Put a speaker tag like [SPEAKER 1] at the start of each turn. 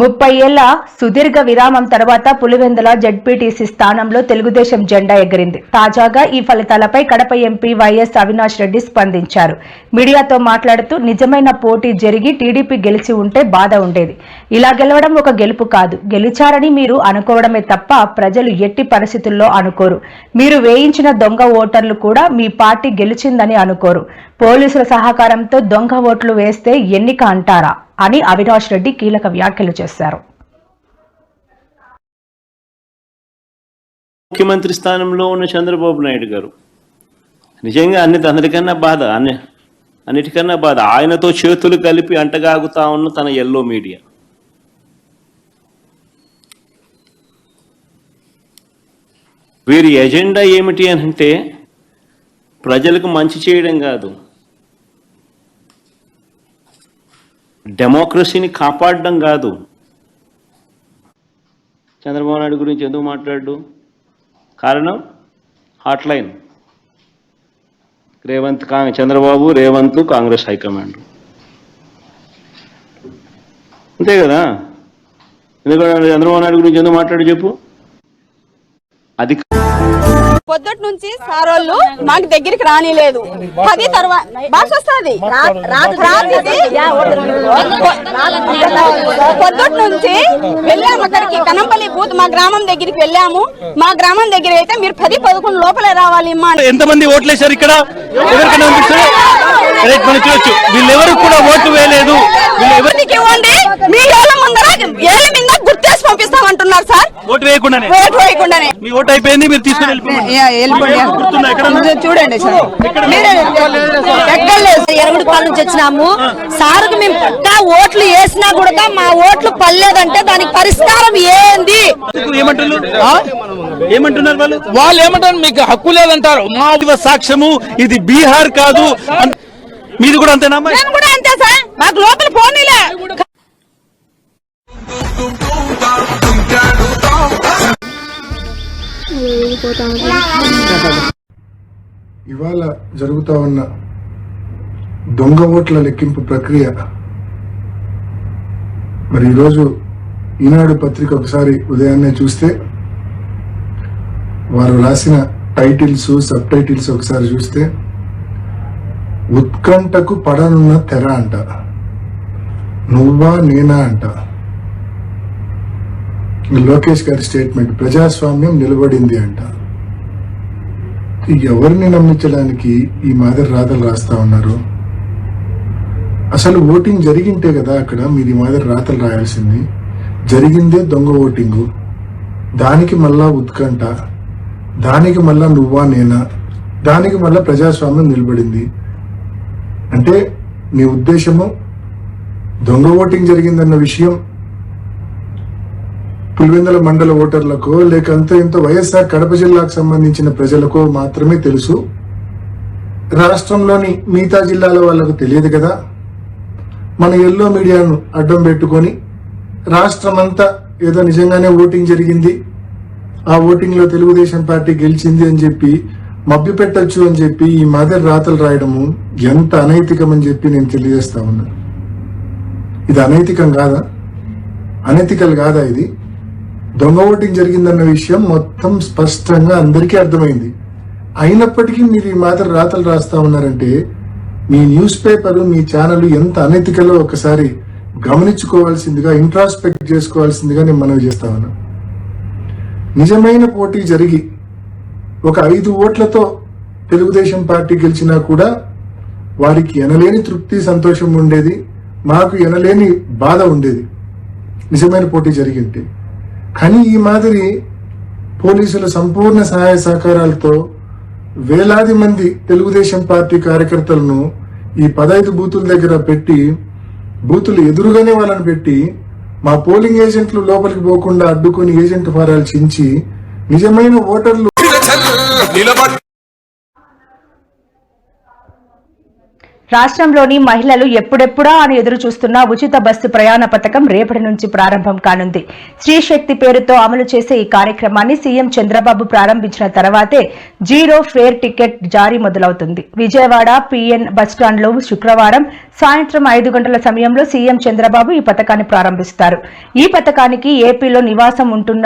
[SPEAKER 1] ముప్పై ఏళ్ళ సుదీర్ఘ విరామం తర్వాత పులివెందుల జడ్పీటీసీ స్థానంలో తెలుగుదేశం జెండా ఎగిరింది. తాజాగా ఈ ఫలితాలపై కడప ఎంపీ వైఎస్ అవినాష్ రెడ్డి స్పందించారు. మీడియాతో మాట్లాడుతూ నిజమైన పోటీ జరిగి టీడీపీ గెలిచి ఉంటే బాధ ఉండేది. ఇలా గెలవడం ఒక గెలుపు కాదు. గెలిచారని మీరు అనుకోవడమే తప్ప ప్రజలు ఎట్టి పరిస్థితుల్లో అనుకోరు. మీరు వేయించిన దొంగ ఓటర్లు కూడా మీ పార్టీ గెలిచిందని అనుకోరు. పోలీసుల సహకారంతో దొంగ ఓట్లు వేస్తే ఎన్నిక అంటారా? అని అవినాష్ రెడ్డి కీలక వ్యాఖ్యలు చేశారు.
[SPEAKER 2] ముఖ్యమంత్రి స్థానంలో ఉన్న చంద్రబాబు నాయుడు గారు. నిజంగా అన్ని అందరికన్నా బాధ అన్ని అన్నిటికన్నా బాధ. ఆయనతో చేతులు కలిపి అంటగాగుతా ఉన్న తన ఎల్లో మీడియా వీరి ఎజెండా ఏమిటి అని అంటే ప్రజలకు మంచి చేయడం కాదు. డెమోక్రసీని కాపాడడం కాదు. చంద్రబాబు నాయుడు గురించి ఎందుకు మాట్లాడు? కారణం? Hotline. Revanth Chandrababu Revanth Congress high command. అంతే కదా? ఎందుకంటే చంద్రబాబు నాయుడు గురించి ఎందుకు మాట్లాడు చెప్పు? అది
[SPEAKER 3] పొద్దుటి నుంచి సారోళ్ళు మాకు దగ్గరికి రానిలేదు. పది తర్వాత భాష వస్తుంది. పొద్దుటి నుంచి వెళ్ళాము అక్కడికి. కనంపల్లి బూత్ మా గ్రామం దగ్గరికి వెళ్ళాము. మా గ్రామం దగ్గర అయితే మీరు పది పదకొండు లోపలే రావాలి అమ్మా అని.
[SPEAKER 4] ఎంతమంది ఓట్లేశారు ఇక్కడ? ఎవరికైనా చూడొచ్చు. వీళ్ళెవరు కూడా ఓటు వేయలేదు.
[SPEAKER 3] ఇవ్వండి మీ ఏళ్ళ ముందర ఏళ్ళ మీద గుర్తేసి పంపిస్తామంటున్నారు సార్.
[SPEAKER 4] ఓటు వేయకుండానే?
[SPEAKER 3] ఓటు వేయకుండానే.
[SPEAKER 4] మీ ఓటు అయిపోయింది మీరు తీసుకుని వెళ్ళిపోండి. ఎక్కడ
[SPEAKER 3] చూడండి సార్. ఎక్కర్లేదు
[SPEAKER 5] ఎరమిడి పాల నుంచి వచ్చినాము. సార్కు మేము పక్కా ఓట్లు వేసినా కూడా మా ఓట్లు పర్లేదంటే దానికి పరిష్కారం ఏంది?
[SPEAKER 4] ఏమంటున్నారు? ఏమంటున్నారు వాళ్ళు?
[SPEAKER 6] వాళ్ళు ఏమంటారు? మీకు హక్కు లేదంటారు. మా
[SPEAKER 4] సాక్ష్యము ఇది బీహార్ కాదు. మీది కూడా అంతేనా అమ్మాయి?
[SPEAKER 3] మేము కూడా అంతే సార్. మాకు లోపల
[SPEAKER 7] ఇవాళ జరుగుతా ఉన్న దొంగ ఓట్ల లెక్కింపు ప్రక్రియ. మరి ఈరోజు ఈనాడు పత్రిక ఒకసారి ఉదయాన్నే చూస్తే వారు రాసిన టైటిల్స్ సబ్ టైటిల్స్ ఒకసారి చూస్తే ఉత్కంఠకు పడనున్న తెర అంట. నువ్వా నేనా అంట. లోకేష్ గారి స్టేట్మెంట్ ప్రజాస్వామ్యం నిలబడింది అంట. ఎవరిని నమ్మించడానికి ఈ మాదిరి రాతలు రాస్తా ఉన్నారు? అసలు ఓటింగ్ జరిగింటే కదా అక్కడ మీరు ఈ మాదిరి రాతలు రాయాల్సింది. జరిగిందే దొంగ ఓటింగు. దానికి మళ్ళా ఉత్కంఠ. దానికి మళ్ళా నువ్వా నేనా? దానికి మళ్ళా ప్రజాస్వామ్యం నిలబడింది. అంటే మీ ఉద్దేశము దొంగ ఓటింగ్ జరిగిందన్న విషయం పులివెందుల మండల ఓటర్లకు లేక అంత ఇంత వైఎస్ఆర్ కడప జిల్లాకు సంబంధించిన ప్రజలకు మాత్రమే తెలుసు. రాష్ట్రంలోని మిగతా జిల్లాల వాళ్ళకు తెలియదు కదా. మన ఎల్లో మీడియాను అడ్డం పెట్టుకొని రాష్ట్రమంతా ఏదో నిజంగానే ఓటింగ్ జరిగింది. ఆ ఓటింగ్లో తెలుగుదేశం పార్టీ గెలిచింది అని చెప్పి మభ్య పెట్టచ్చు అని చెప్పి ఈ మాదిరి రాతలు రాయడము ఎంత అనైతికం అని చెప్పి నేను తెలియజేస్తా ఉన్నా. ఇది అనైతికం కాదా? అనైతికలు కాదా ఇది? దొంగ ఓటింగ్ జరిగిందన్న విషయం మొత్తం స్పష్టంగా అందరికీ అర్థమైంది. అయినప్పటికీ మీరు ఈ మాత్రం రాతలు రాస్తా ఉన్నారంటే మీ న్యూస్ పేపర్ మీ ఛానల్ ఎంత అనైతికలో ఒకసారి గమనించుకోవాల్సిందిగా ఇంట్రాస్పెక్ట్ చేసుకోవాల్సిందిగా నేను మనవి చేస్తా ఉన్నా. నిజమైన పోటీ జరిగి ఒక ఐదు ఓట్లతో తెలుగుదేశం పార్టీ గెలిచినా కూడా వారికి ఎనలేని తృప్తి సంతోషం ఉండేది మాకు ఎనలేని బాధ ఉండేది. నిజమైన పోటీ జరిగింటే. కానీ ఈ మాదిరి పోలీసుల సంపూర్ణ సహాయ సహకారాలతో వేలాది మంది తెలుగుదేశం పార్టీ కార్యకర్తలను ఈ పదైదు బూతుల దగ్గర పెట్టి బూతులు ఎదురుగానే వాళ్ళని పెట్టి మా పోలింగ్ ఏజెంట్లు లోపలికి పోకుండా అడ్డుకొని ఏజెంట్ ఫారాలు చించి నిజమైన ఓటర్లు
[SPEAKER 1] రాష్ట్రంలోని మహిళలు ఎప్పుడెప్పుడా అని ఎదురు చూస్తున్న ఉచిత బస్సు ప్రయాణ పథకం రేపటి నుంచి ప్రారంభం కానుంది. స్త్రీ పేరుతో అమలు చేసే ఈ కార్యక్రమాన్ని సీఎం చంద్రబాబు ప్రారంభించిన తర్వాతే జీరో ఫేర్ టికెట్ జారీ మొదలవుతుంది. విజయవాడ పిఎన్ బస్టాండ్లో శుక్రవారం సాయంత్రం ఐదు గంటల సమయంలో సీఎం చంద్రబాబు ఈ పథకాన్ని ప్రారంభిస్తారు. ఈ పథకానికి ఏపీలో నివాసం ఉంటున్న